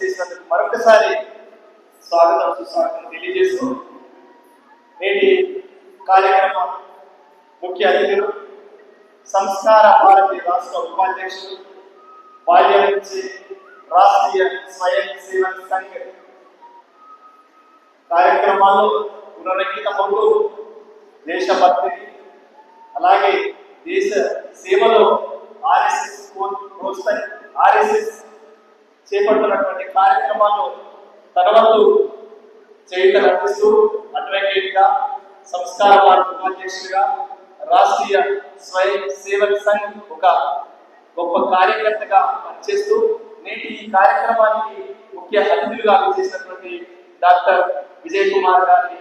చేసినందుకు మరొకసారి స్వాగతం సుస్వాగతం తెలియజేస్తూ నేటి కార్యక్రమం ముఖ్య అతిథులు సంస్కార భారతి రాష్ట్ర ఉపాధ్యక్షులు బాల్యం నుంచి రాష్ట్రీయ స్వయం సేవక్ సంఘ్ కార్యక్రమాలు పునరంకితమవుతూ దేశభక్తిని అలాగే దేశ సేవలో ఆర్ఎస్ఎస్ ప్రోత్సహి ఆర్ఎస్ఎస్ చేపట్టినటువంటి కార్యక్రమాలు తన వంతు చేయుతలు అందిస్తూ అడ్వకేట్గా సంస్కార వార్డు ఉపాధ్యక్షుడిగా రాష్ట్రీయ స్వయం సేవక్ సంఘ్ ఒక గొప్ప కార్యకర్తగా పనిచేస్తూ నేటి ఈ కార్యక్రమానికి ముఖ్య అతిథులుగా చేసినటువంటి డాక్టర్ విజయ్ కుమార్ గారిని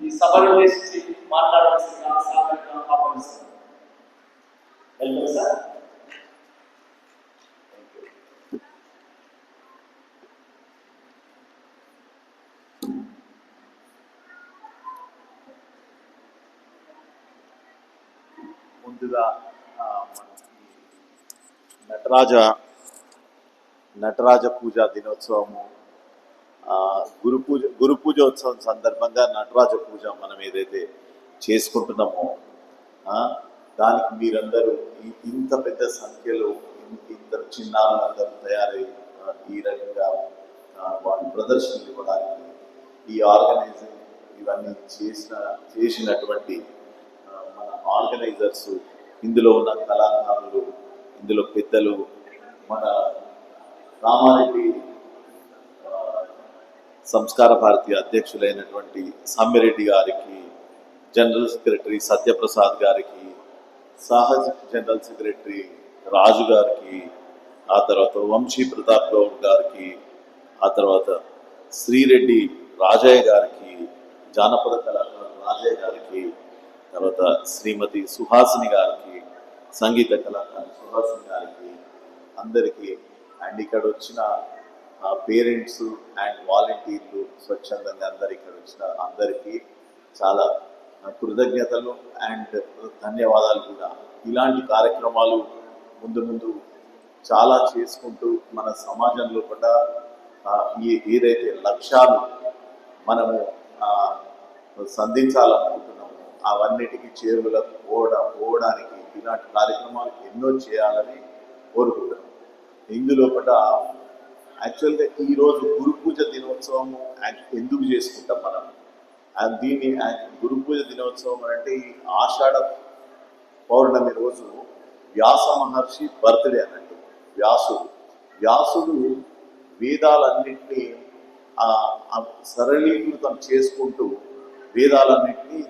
ఈ సభను ఉద్దేశించి మాట్లాడవలసిన సాధారణంగా ఆహ్వానిస్తున్నాను. Welcome sir. ముందుగా నటరాజ నటరాజ పూజ దినోత్సవము గురు పూజ గురు పూజోత్సవం సందర్భంగా నటరాజ పూజ మనం ఏదైతే చేసుకుంటున్నామో దానికి మీరందరూ ఇంత పెద్ద సంఖ్యలో ఇంత చిన్నారులందరూ తయారై ఈ రకంగా వాళ్ళు ప్రదర్శనలు ఇవ్వడానికి ఈ ఆర్గనైజింగ్ ఇవన్నీ చేసిన చేసినటువంటి మన ఆర్గనైజర్స్ ఇందులో ఉన్న కళాకారులు ఇందులో పెద్దలు మన రామారెడ్డి సంస్కార భారతి అధ్యక్షులైనటువంటి సమ్మిరెడ్డి గారికి జనరల్ సెక్రటరీ సత్యప్రసాద్ గారికి సహజ్ జనరల్ సెక్రటరీ రాజు గారికి ఆ తర్వాత వంశీ ప్రతాప్ గౌడ్ గారికి ఆ తర్వాత శ్రీరెడ్డి రాజయ్య గారికి జానపద కళాకారు రాజయ్య గారికి తర్వాత శ్రీమతి సుహాసిని గారికి సంగీత కళాకారు సుహాసిని గారికి అందరికీ. అండ్ ఇక్కడ వచ్చిన పేరెంట్స్ అండ్ వాలంటీర్లు స్వచ్ఛందంగా అందరు ఇక్కడ వచ్చిన అందరికీ చాలా కృతజ్ఞతలు అండ్ ధన్యవాదాలు కూడా. ఇలాంటి కార్యక్రమాలు ముందు ముందు చాలా చేసుకుంటూ మన సమాజంలో కూడా ఈ ఏదైతే లక్ష్యాలు మనము సంధించాలనుకుంటున్నాము అవన్నిటికీ చేరువలకు పోవడం పోవడానికి ఇలాంటి కార్యక్రమాలు ఎన్నో చేయాలని కోరుకుంటాను ఇందులో కూడా యాక్చువల్గా ఈరోజు గురు పూజ దినోత్సవం ఎందుకు చేసుకుంటాం మనం? దీన్ని గురు పూజ దినోత్సవం అంటే ఈ ఆషాఢ పౌర్ణమి రోజు వ్యాస మహర్షి బర్త్డే అన్నట్టు. వ్యాసుడు. వ్యాసుడు వేదాలన్నింటినీ ఆ, సరళీకృతం చేసుకుంటూ వేదాలన్నింటినీ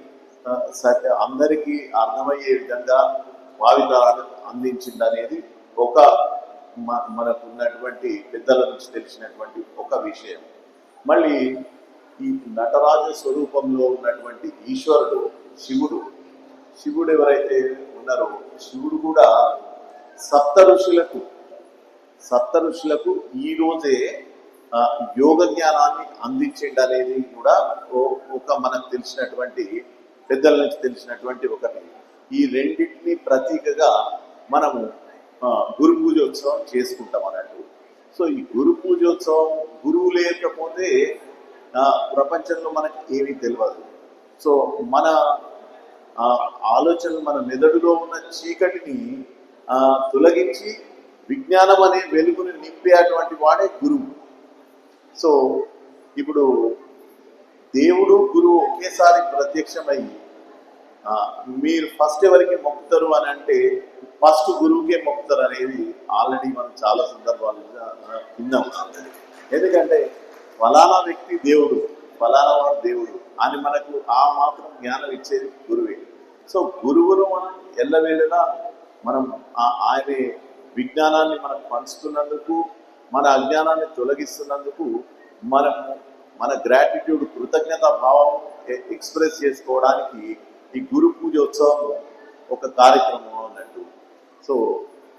స- అందరికీ అర్థమయ్యే విధంగా భావితాలను అందించిందనేది ఒక మ- మనకు ఉన్నటువంటి పెద్దల నుంచి తెలిసినటువంటి ఒక విషయం. మళ్ళీ ఈ నటరాజ స్వరూపంలో ఉన్నటువంటి ఈశ్వరుడు శివుడు శివుడు ఎవరైతే ఉన్నారో శివుడు కూడా సప్త ఋషులకు సప్త ఋషులకు ఈ రోజే యోగ జ్ఞానాన్ని అందించండి అనేది కూడా ఒక మనకు తెలిసినటువంటి పెద్దల నుంచి తెలిసినటువంటి ఒకటి. ఈ రెండింటిని ప్రతీకగా మనము గురు పూజోత్సవం చేసుకుంటాం అన్నట్టు. సో ఈ గురు పూజోత్సవం గురువు లేకపోతే ప్రపంచంలో మనకి ఏమీ తెలియదు సో మన ఆలోచనలు మన మెదడులో ఉన్న చీకటిని తొలగించి విజ్ఞానం అనే వెలుగుని నింపేటువంటి వాడే గురువు. సో ఇప్పుడు దేవుడు గురువు ఒకేసారి ప్రత్యక్షమై మీరు ఫస్ట్ ఎవరికి మొక్కుతారు అని అంటే ఫస్ట్ గురువుకే మొక్కుతారు అనేది ఆల్రెడీ మనం చాలా సందర్భాలుగా విన్నాం. ఎందుకంటే ఫలానా వ్యక్తి దేవుడు ఫలానా వాడు దేవుడు అని మనకు ఆ మాత్రం జ్ఞానం ఇచ్చేది గురువే. సో గురువును మనం ఎల్లవేళలా మనం ఆ- ఆయన విజ్ఞానాన్ని మనకు పంచుతున్నందుకు మన అజ్ఞానాన్ని తొలగిస్తున్నందుకు మనము మన గ్రాటిట్యూడ్ కృతజ్ఞత భావం ఎక్స్ప్రెస్ చేసుకోవడానికి ఈ గురు పూజోత్సవం ఒక కార్యక్రమం అన్నట్టు. సో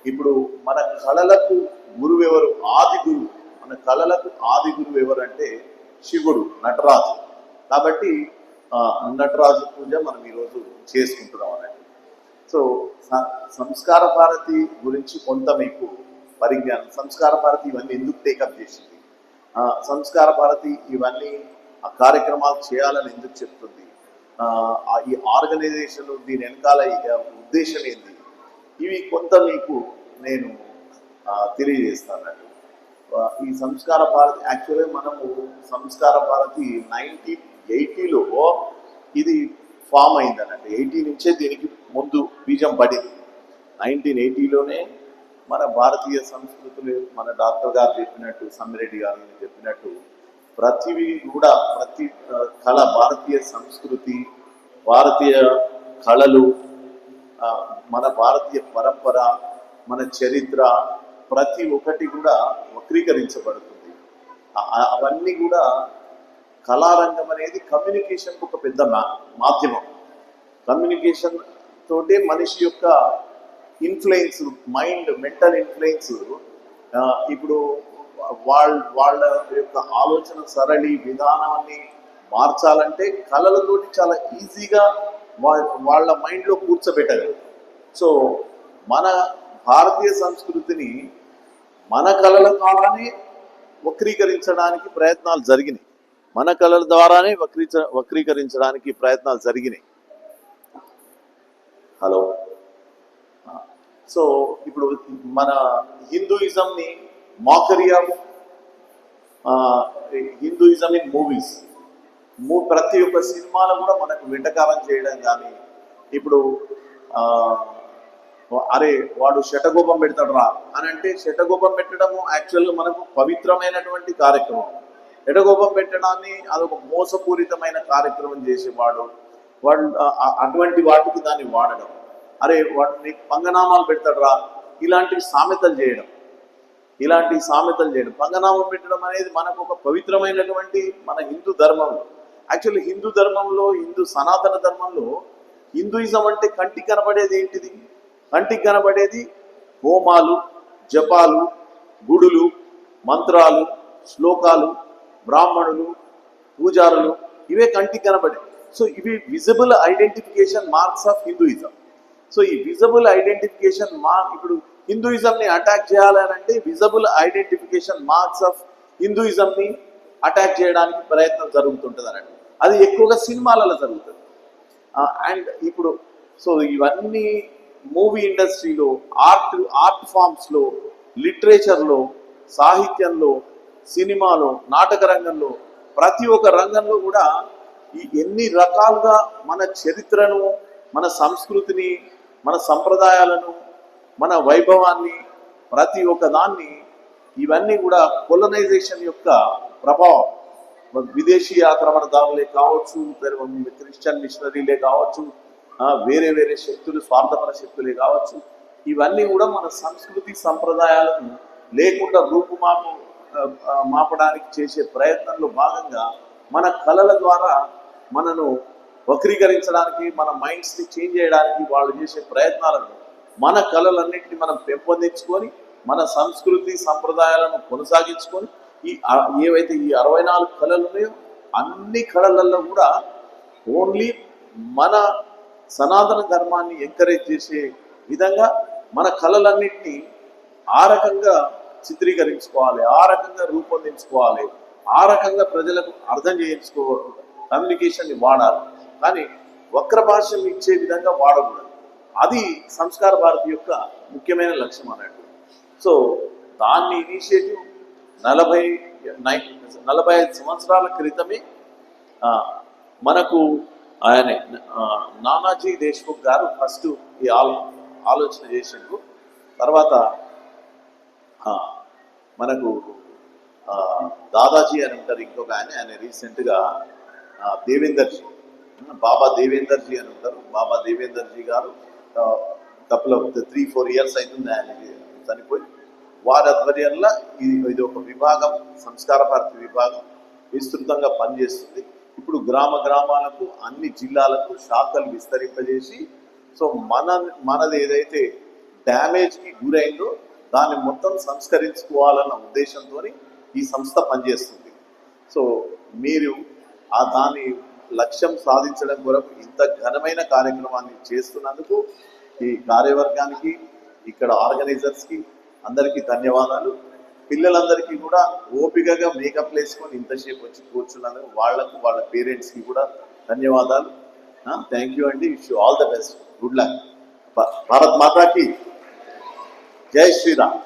ఇప్పుడు మన కళలకు గురువు ఎవరు? ఆది గురువు. మన కళలకు ఆది గురువు ఎవరు అంటే శివుడు నటరాజు. కాబట్టి నటరాజు పూజ మనం ఈరోజు చేసుకుంటున్నాం అన్నట్టు. సో సంస్కార భారతి గురించి కొంత మీకు పరిజ్ఞానం. సంస్కార భారతి ఇవన్నీ ఎందుకు టేకప్ చేసింది? సంస్కార భారతి ఇవన్నీ ఆ కార్యక్రమాలు చేయాలని ఎందుకు చెప్తుంది? ఈ ఆర్గనైజేషన్ దీని వెనకాల ఉద్దేశం ఏంటి ఇవి కొంత మీకు నేను తెలియజేస్తానండి ఈ సంస్కార భారతి యాక్చువల్గా మనము సంస్కార భారతి నైన్టీన్ ఎయిటీలో ఇది ఫామ్ అయిందనండి ఎయిటీ నుంచే దీనికి ముందు బీజం పడింది. నైన్టీన్ ఎయిటీలోనే మన భారతీయ సంస్కృతులు మన డాక్టర్ గారు చెప్పినట్టు సమ్మిరెడ్డి గారు చెప్పినట్టు ప్రతివి కూడా ప్రతి కళ భారతీయ సంస్కృతి భారతీయ కళలు మన భారతీయ పరంపర మన చరిత్ర ప్రతి ఒక్కటి కూడా వక్రీకరించబడుతుంది. అవన్నీ కూడా కళారంగం అనేది కమ్యూనికేషన్ ఒక పెద్ద మా- మాధ్యమం. కమ్యూనికేషన్ తోటే మనిషి యొక్క ఇన్ఫ్లుయెన్స్ మైండ్ మెంటల్ ఇన్ఫ్లుయెన్స్ ఇప్పుడు వాళ్ళ వాళ్ళ యొక్క ఆలోచన సరళి విధానాన్ని మార్చాలంటే కళలతోటి చాలా ఈజీగా వాళ్ళ మైండ్లో కూర్చోబెట్టగలరు సో మన భారతీయ సంస్కృతిని మన కళల ద్వారానే వక్రీకరించడానికి ప్రయత్నాలు జరిగినాయి. మన కళల ద్వారానే వక్రీచ వక్రీకరించడానికి ప్రయత్నాలు జరిగినాయి. హలో? సో ఇప్పుడు మన హిందూయిజంని mockery of Hinduism in movies మూ ప్రతి ఒక్క సినిమాలో కూడా మనకు వెంటకారం చేయడం కానీ ఇప్పుడు uh, అరే వాడు శటగోపం పెడతాడు రా అని అంటే శటగోపం పెట్టడము యాక్చువల్గా మనకు పవిత్రమైనటువంటి కార్యక్రమం. శటగోపం పెట్టడాన్ని అదొక మోసపూరితమైన కార్యక్రమం చేసేవాడు. వాడు uh, అటువంటి వాటికి దాన్ని వాడడం. అరే వాటిని పంగనామాలు పెడతాడు రా. ఇలాంటివి సామెతలు చేయడం. ఇలాంటి సామెతలు చేయడం. పంగనామం పెట్టడం అనేది మనకు ఒక పవిత్రమైనటువంటి మన హిందూ ధర్మంలో. యాక్చువల్లీ హిందూ ధర్మంలో హిందూ సనాతన ధర్మంలో హిందూయిజం అంటే కంటికి కనబడేది ఏంటిది? కంటికి కనబడేది హోమాలు జపాలు గుడులు మంత్రాలు శ్లోకాలు బ్రాహ్మణులు పూజారులు ఇవే కంటికి కనబడే సో ఇవి visible identification marks of Hinduism so ఈ విజబుల్ ఐడెంటిఫికేషన్ మార్క్ ఇప్పుడు హిందూయిజం ని అటాక్ చేయాలని అంటే visible identification marks of Hinduism ని అటాక్ చేయడానికి ప్రయత్నం జరుగుతుంటుంది అన్నట్టు అది ఎక్కువగా సినిమాలలో జరుగుతుంది. అండ్ ఇప్పుడు సో ఇవన్నీ మూవీ ఇండస్ట్రీలో ఆర్ట్ ఆర్ట్ ఫామ్స్లో లిటరేచర్లో సాహిత్యంలో సినిమాలో నాటక రంగంలో ప్రతి ఒక్క రంగంలో కూడా ఈ ఎన్ని రకాలుగా మన చరిత్రను మన సంస్కృతిని మన సంప్రదాయాలను మన వైభవాన్ని ప్రతి ఒక్క దాన్ని ఇవన్నీ కూడా కొలనైజేషన్ యొక్క ప్రభావం. విదేశీ ఆక్రమణదారులే కావచ్చు క్రిస్టియన్ మిషనరీలే కావచ్చు వేరే వేరే శక్తులు స్వార్థపర శక్తులే కావచ్చు ఇవన్నీ కూడా మన సంస్కృతి సంప్రదాయాలను లేకుండా రూపుమాపు మాపడానికి చేసే ప్రయత్నంలో భాగంగా మన కళల ద్వారా మనను వక్రీకరించడానికి మన మైండ్స్ని చేంజ్ చేయడానికి వాళ్ళు చేసే ప్రయత్నాలను మన కళలన్నింటినీ మనం పెంపొందించుకొని మన సంస్కృతి సంప్రదాయాలను కొనసాగించుకొని ఈ ఏవైతే ఈ అరవై నాలుగు కళలు ఉన్నాయో అన్ని కళలలో కూడా ఓన్లీ మన సనాతన ధర్మాన్ని ఎంకరేజ్ చేసే విధంగా మన కళలన్నింటినీ ఆ రకంగా చిత్రీకరించుకోవాలి ఆ రకంగా రూపొందించుకోవాలి ఆ రకంగా ప్రజలకు అర్థం చేయించుకో కమ్యూనికేషన్ని వాడాలి. కానీ వక్ర భాషను ఇచ్చే విధంగా వాడకూడదు. అది సంస్కార భారతి యొక్క ముఖ్యమైన లక్ష్యం అన్నట్టు. సో దాన్ని ఇనిషియేటివ్ నలభై నలభై ఐదు సంవత్సరాల క్రితమే మనకు ఆయన నానాజీ దేశ్ముఖ్ గారు ఫస్ట్ ఈ ఆలోచన చేసిండు తర్వాత మనకు దాదాజీ అని ఉంటారు ఇంకొక ఆయన ఆయన రీసెంట్గా దేవేందర్జీ బాబా దేవేందర్జీ అని ఉంటారు. బాబా దేవేందర్జీ గారు couple of three four years అవుతుంది ఆయన చనిపోయి వారి ఆధ్వర్యంలో ఇది ఇది ఒక విభాగం సంస్కార భారతి విభాగం విస్తృతంగా పనిచేస్తుంది. ఇప్పుడు గ్రామ గ్రామాలకు అన్ని జిల్లాలకు శాఖలు విస్తరింపజేసి సో మన మనది ఏదైతే డ్యామేజ్కి గురైందో దాన్ని మొత్తం సంస్కరించుకోవాలన్న ఉద్దేశంతో ఈ సంస్థ పనిచేస్తుంది. సో మీరు ఆ దాని లక్ష్యం సాధించడం కొరకు ఇంత ఘనమైన కార్యక్రమాన్ని చేస్తున్నందుకు ఈ కార్యవర్గానికి ఇక్కడ ఆర్గనైజర్స్కి అందరికీ ధన్యవాదాలు. పిల్లలందరికీ కూడా ఓపికగా మేకప్ వేసుకొని ఇంతసేపు వచ్చి కూర్చున్నందుకు వాళ్ళకు వాళ్ళ పేరెంట్స్కి కూడా ధన్యవాదాలు. థ్యాంక్ యూ అండి. Wish all the best good luck Bharat మాతాకి. జై శ్రీరామ్.